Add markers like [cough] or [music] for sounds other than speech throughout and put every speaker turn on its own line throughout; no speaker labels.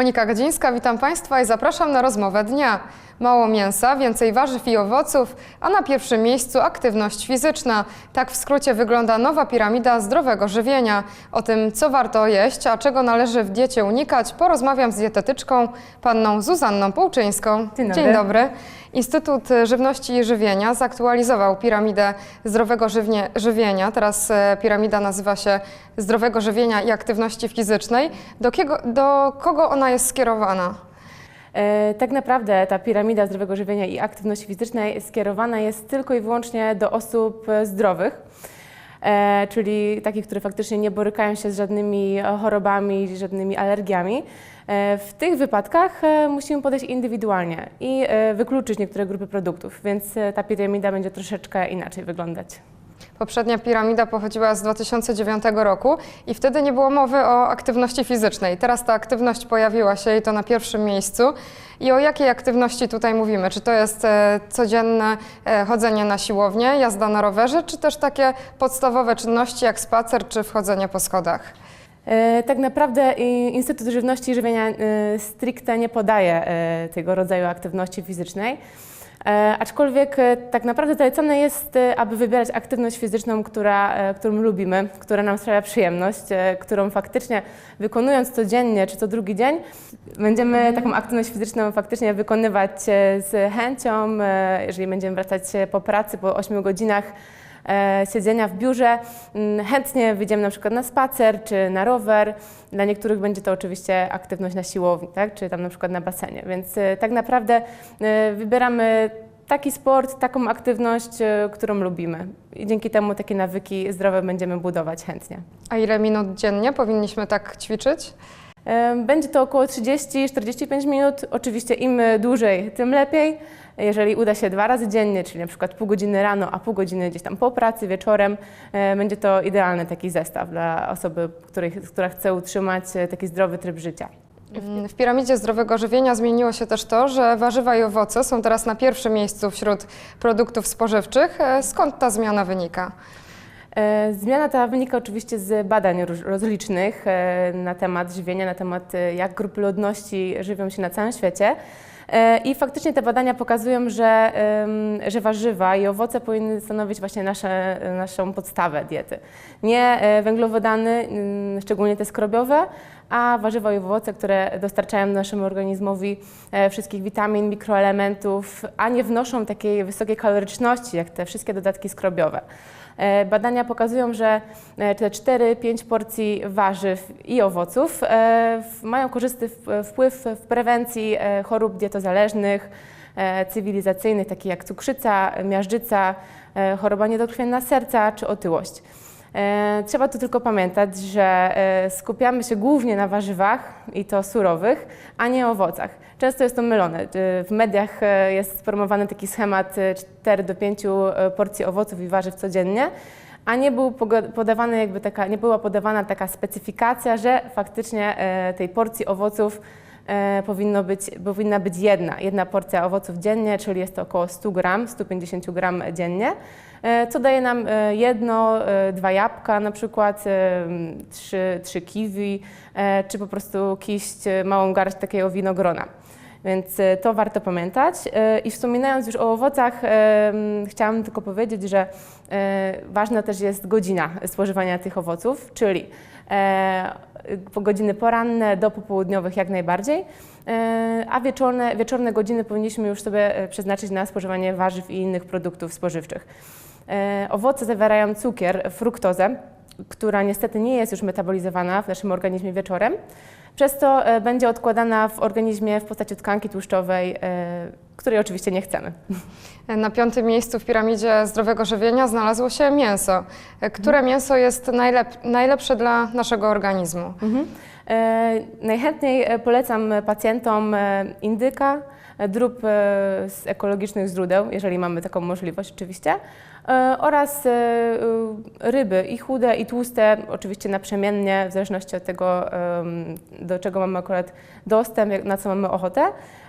Monika Godzińska, witam Państwa i zapraszam na rozmowę dnia. Mało mięsa, więcej warzyw i owoców, a na pierwszym miejscu aktywność fizyczna. Tak w skrócie wygląda nowa piramida zdrowego żywienia. O tym, co warto jeść, a czego należy w diecie unikać, porozmawiam z dietetyczką, panną Zuzanną Półczyńską.
Dzień dobry.
Dzień dobry. Instytut Żywności i Żywienia zaktualizował piramidę zdrowego żywnie, żywienia. Teraz e, piramida nazywa się zdrowego żywienia i aktywności fizycznej. Do, kiego, do kogo ona jest skierowana?
E, Tak naprawdę ta piramida zdrowego żywienia i aktywności fizycznej skierowana jest tylko i wyłącznie do osób e, zdrowych, e, czyli takich, które faktycznie nie borykają się z żadnymi chorobami, żadnymi alergiami. W tych wypadkach musimy podejść indywidualnie i wykluczyć niektóre grupy produktów, więc ta piramida będzie troszeczkę inaczej wyglądać.
Poprzednia piramida pochodziła z 2009 roku i wtedy nie było mowy o aktywności fizycznej. Teraz ta aktywność pojawiła się i to na pierwszym miejscu. I o jakiej aktywności tutaj mówimy? Czy to jest e, codzienne e, chodzenie na siłownię, jazda na rowerze, czy też takie podstawowe czynności jak spacer czy wchodzenie po schodach?
E, Tak naprawdę Instytut Żywności i Żywienia stricte nie podaje tego rodzaju aktywności fizycznej. E, Aczkolwiek e, tak naprawdę zalecane jest, e, aby wybierać aktywność fizyczną, która, którą lubimy, która nam sprawia przyjemność, którą faktycznie wykonując codziennie czy co drugi dzień, będziemy taką aktywność fizyczną faktycznie wykonywać z chęcią, jeżeli będziemy wracać po pracy po 8 godzinach siedzenia w biurze. Mm, Chętnie wyjdziemy na przykład na spacer czy na rower. Dla niektórych będzie to oczywiście aktywność na siłowni, tak? czy tam na przykład na basenie. Więc e, tak naprawdę e, wybieramy taki sport, taką aktywność, e, którą lubimy. I dzięki temu takie nawyki zdrowe będziemy budować chętnie.
A ile minut dziennie powinniśmy tak ćwiczyć?
Będzie to około 30-45 minut. Oczywiście im dłużej, tym lepiej. Jeżeli uda się dwa razy dziennie, czyli na przykład pół godziny rano, a pół godziny gdzieś tam po pracy, wieczorem, będzie to idealny taki zestaw dla osoby, której, która chce utrzymać e, taki zdrowy tryb życia.
W piramidzie zdrowego żywienia zmieniło się też to, że warzywa i owoce są teraz na pierwszym miejscu wśród produktów spożywczych. E, Skąd ta zmiana wynika?
E, Zmiana ta wynika oczywiście z badań rozlicznych e, na temat żywienia, na temat e, jak grupy ludności żywią się na całym świecie. I faktycznie te badania pokazują, że, że warzywa i owoce powinny stanowić właśnie nasze, naszą podstawę diety. Nie węglowodany, mm, szczególnie te skrobiowe, a warzywa i owoce, które dostarczają naszemu organizmowi wszystkich witamin, mikroelementów, a nie wnoszą takiej wysokiej kaloryczności jak te wszystkie dodatki skrobiowe. E, Badania pokazują, że e, te 4-5 porcji warzyw i owoców e, mają korzystny wpływ w prewencji chorób dietozależnych, cywilizacyjnych, takich jak cukrzyca, miażdżyca, choroba niedokrwienna serca czy otyłość. E, Trzeba tu tylko pamiętać, że e, skupiamy się głównie na warzywach i to surowych, a nie owocach. Często jest to mylone. E, W mediach jest spromowany taki schemat e, 4 do 5 e, porcji owoców i warzyw codziennie, a nie, był podawany jakby taka, nie była podawana taka specyfikacja, że faktycznie tej porcji owoców powinno być, powinna być jedna, jedna porcja owoców dziennie, czyli jest to około 100 gram, 150 gram dziennie, co daje nam e, jedno, e, dwa jabłka na przykład, e, trzy, trzy kiwi, e, czy po prostu kiść, e, małą garść takiego winogrona. Więc e, to warto pamiętać. E, I wspominając już o owocach, e, chciałam tylko powiedzieć, że e, ważna też jest godzina spożywania tych owoców, czyli e, godziny poranne do popołudniowych jak najbardziej, e, a wieczorne, wieczorne godziny powinniśmy już sobie e, przeznaczyć na spożywanie warzyw i innych produktów spożywczych. E, Owoce zawierają cukier, fruktozę, która niestety nie jest już metabolizowana w naszym organizmie wieczorem. Przez to e, będzie odkładana w organizmie w postaci tkanki tłuszczowej, e, której oczywiście nie chcemy.
Na piątym miejscu w piramidzie zdrowego żywienia znalazło się mięso. Które mięso jest najlep- najlepsze dla naszego organizmu?
E, Najchętniej polecam pacjentom indyka, drób z ekologicznych źródeł, jeżeli mamy taką możliwość oczywiście, oraz e, e, ryby i chude i tłuste, oczywiście naprzemiennie, w zależności od tego, do czego mamy akurat dostęp, na co mamy ochotę.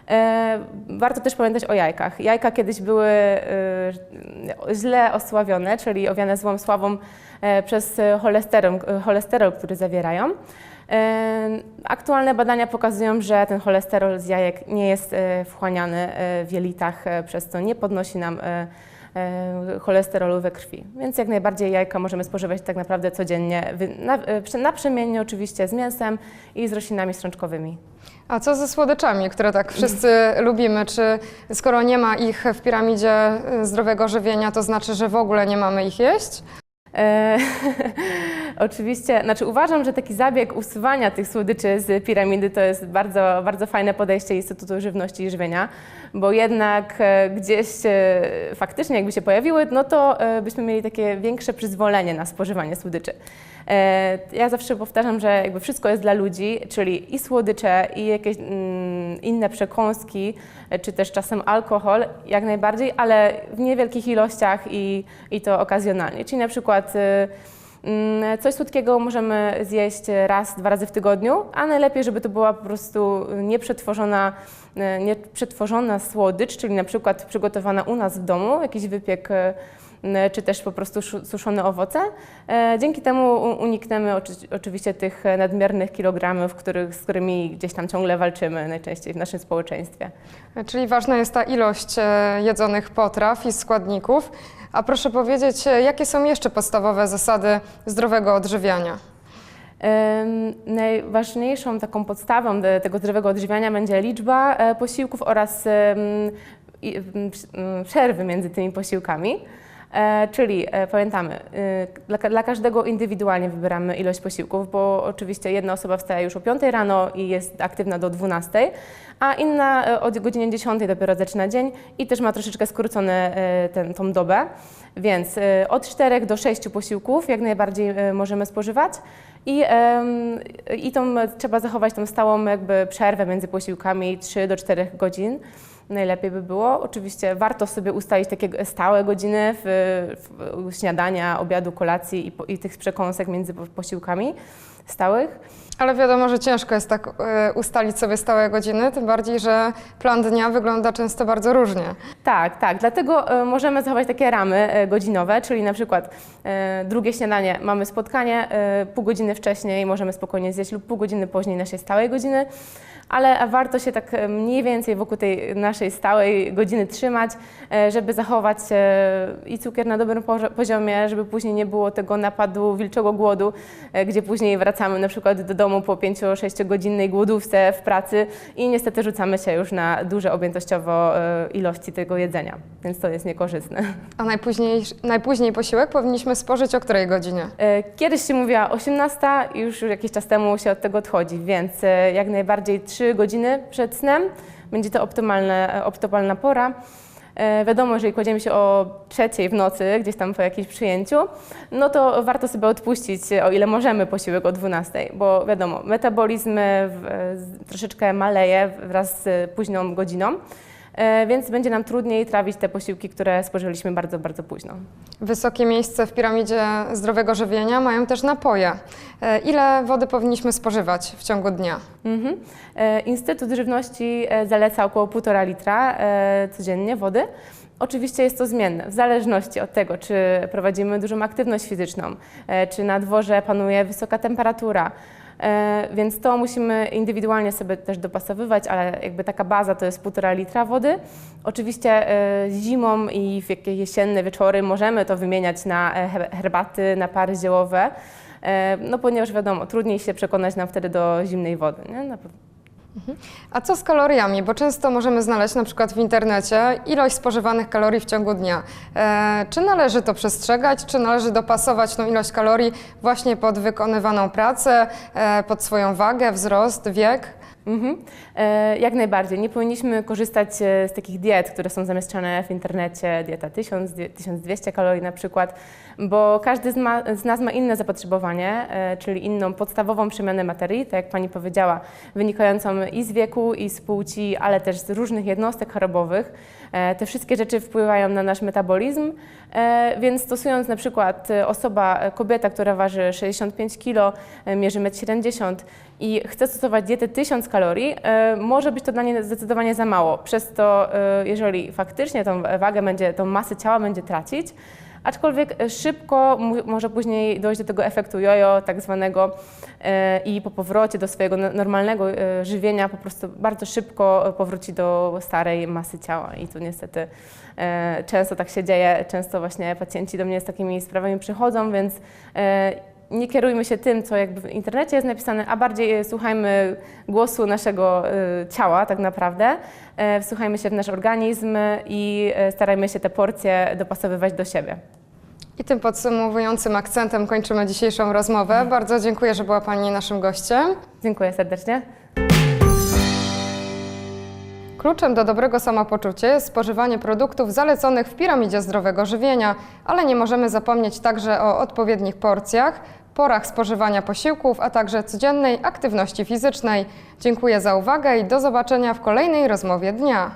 E, Warto też pamiętać o jajkach. Jajka kiedyś były e, źle osławione, czyli owiane złą sławą e, przez cholesterol, cholesterol który zawierają. E, Aktualne badania pokazują, że ten cholesterol z jajek nie jest e, wchłaniany e, w jelitach, e, przez co nie podnosi nam e, e, cholesterolu we krwi. Więc jak najbardziej jajka możemy spożywać tak naprawdę codziennie, na- e, naprzemiennie oczywiście z mięsem i z roślinami strączkowymi.
A co ze słodyczami, które tak wszyscy lubimy? Czy skoro nie ma ich w piramidzie y, zdrowego żywienia, to znaczy, że w ogóle nie mamy ich jeść?
E, [laughs] oczywiście, znaczy uważam, że taki zabieg usuwania tych słodyczy z piramidy to jest bardzo, bardzo fajne podejście Instytutu Żywności i Żywienia, bo jednak e, gdzieś e, faktycznie jakby się pojawiły, no to e, byśmy mieli takie większe przyzwolenie na spożywanie słodyczy. Ja zawsze powtarzam, że jakby wszystko jest dla ludzi, czyli i słodycze, i jakieś mm, inne przekąski, czy też czasem alkohol, jak najbardziej, ale w niewielkich ilościach i, i to okazjonalnie. Czyli na przykład coś słodkiego możemy zjeść raz, dwa razy w tygodniu, a najlepiej, żeby to była po prostu nieprzetworzona, y, nieprzetworzona słodycz, czyli na przykład przygotowana u nas w domu, jakiś wypiek y, czy też po prostu suszone owoce. E, Dzięki temu unikniemy oczy- oczywiście tych nadmiernych kilogramów, których, z którymi gdzieś tam ciągle walczymy najczęściej w naszym społeczeństwie.
Czyli ważna jest ta ilość e, jedzonych potraw i składników. A proszę powiedzieć, e, jakie są jeszcze podstawowe zasady zdrowego odżywiania?
Najważniejszą taką podstawą tego zdrowego odżywiania będzie liczba e, posiłków oraz przerwy między tymi posiłkami. E, Czyli e, pamiętamy, y, dla, dla każdego indywidualnie wybieramy ilość posiłków, bo oczywiście jedna osoba wstaje już o 5 rano i jest aktywna do 12, a inna e, od godziny 10 dopiero zaczyna dzień i też ma troszeczkę skrócone e, ten, tą dobę. Więc e, od 4 do 6 posiłków jak najbardziej e, możemy spożywać. I, I tą, trzeba zachować tą stałą jakby przerwę między posiłkami 3 do 4 godzin. Najlepiej by było. Oczywiście warto sobie ustalić takie stałe godziny w, w śniadania, obiadu, kolacji i, po, i tych przekąsek między po- posiłkami stałych.
Ale wiadomo, że ciężko jest tak e, ustalić sobie stałe godziny, tym bardziej, że plan dnia wygląda często bardzo różnie.
Tak, tak. Dlatego e, możemy zachować takie ramy e, godzinowe, czyli na przykład drugie śniadanie mamy spotkanie, pół godziny wcześniej możemy spokojnie zjeść lub pół godziny później naszej stałej godziny, ale warto się tak mniej więcej wokół tej naszej stałej godziny trzymać, żeby zachować i cukier na dobrym poziomie, żeby później nie było tego napadu wilczego głodu, gdzie później wracamy na przykład do domu po 5-6 godzinnej głodówce w pracy i niestety rzucamy się już na duże objętościowo e, ilości tego jedzenia, więc to jest niekorzystne. [laughs]
A najpóźniej, najpóźniej posiłek powinniśmy spożyć o której godzinie?
E, Kiedyś się mówiła 18, już jakiś czas temu się od tego odchodzi, więc e, jak najbardziej 3 godziny przed snem będzie to optymalne, optymalna pora. E, Wiadomo, jeżeli kładziemy się o trzeciej w nocy, gdzieś tam po jakimś przyjęciu, no to warto sobie odpuścić, o ile możemy, posiłek o 12, bo wiadomo, metabolizm troszeczkę maleje wraz z późną godziną, więc będzie nam trudniej trawić te posiłki, które spożyliśmy bardzo, bardzo późno.
Wysokie miejsce w piramidzie zdrowego żywienia mają też napoje. E, Ile wody powinniśmy spożywać w ciągu dnia?
Mhm. E, Instytut Żywności e, zaleca około 1,5 litra e, codziennie wody. Oczywiście jest to zmienne, w zależności od tego, czy prowadzimy dużą aktywność fizyczną, e, czy na dworze panuje wysoka temperatura. E, Więc to musimy indywidualnie sobie też dopasowywać, ale jakby taka baza to jest 1,5 litra wody. Oczywiście e, zimą i w jakieś jesienne wieczory możemy to wymieniać na e, he- herbaty, napary ziołowe. E, No ponieważ wiadomo, trudniej się przekonać nam wtedy do zimnej wody. Nie?
A co z kaloriami? Bo często możemy znaleźć na przykład w internecie ilość spożywanych kalorii w ciągu dnia. E, czy należy to przestrzegać, czy należy dopasować tą ilość kalorii właśnie pod wykonywaną pracę, e, pod swoją wagę, wzrost, wiek?
Mhm. E, jak najbardziej. Nie powinniśmy korzystać e, z takich diet, które są zamieszczane w internecie, dieta 1000, dwie- 1200 kalorii na przykład, bo każdy z, ma, z nas ma inne zapotrzebowanie, e, czyli inną podstawową przemianę materii, tak jak Pani powiedziała, wynikającą i z wieku, i z płci, ale też z różnych jednostek chorobowych. Te wszystkie rzeczy wpływają na nasz metabolizm, więc stosując na przykład osoba, kobieta, która waży 65 kg, mierzy 1,70 m i chce stosować dietę 1000 kalorii, e, może być to dla niej zdecydowanie za mało. Przez to, e, jeżeli faktycznie tą wagę będzie, tą masę ciała będzie tracić, aczkolwiek szybko może później dojść do tego efektu jojo, tak zwanego, e, i po powrocie do swojego no- normalnego żywienia po prostu bardzo szybko powróci do starej masy ciała. I tu niestety często tak się dzieje, często właśnie pacjenci do mnie z takimi sprawami przychodzą, więc nie kierujmy się tym, co jakby w internecie jest napisane, a bardziej e, słuchajmy głosu naszego e, ciała tak naprawdę, e, wsłuchajmy się w nasz organizm i starajmy się te porcje dopasowywać do siebie.
I tym podsumowującym akcentem kończymy dzisiejszą rozmowę. Bardzo dziękuję, że była Pani naszym gościem.
Dziękuję serdecznie.
Kluczem do dobrego samopoczucia jest spożywanie produktów zaleconych w piramidzie zdrowego żywienia, ale nie możemy zapomnieć także o odpowiednich porcjach, porach spożywania posiłków, a także codziennej aktywności fizycznej. Dziękuję za uwagę i do zobaczenia w kolejnej rozmowie dnia.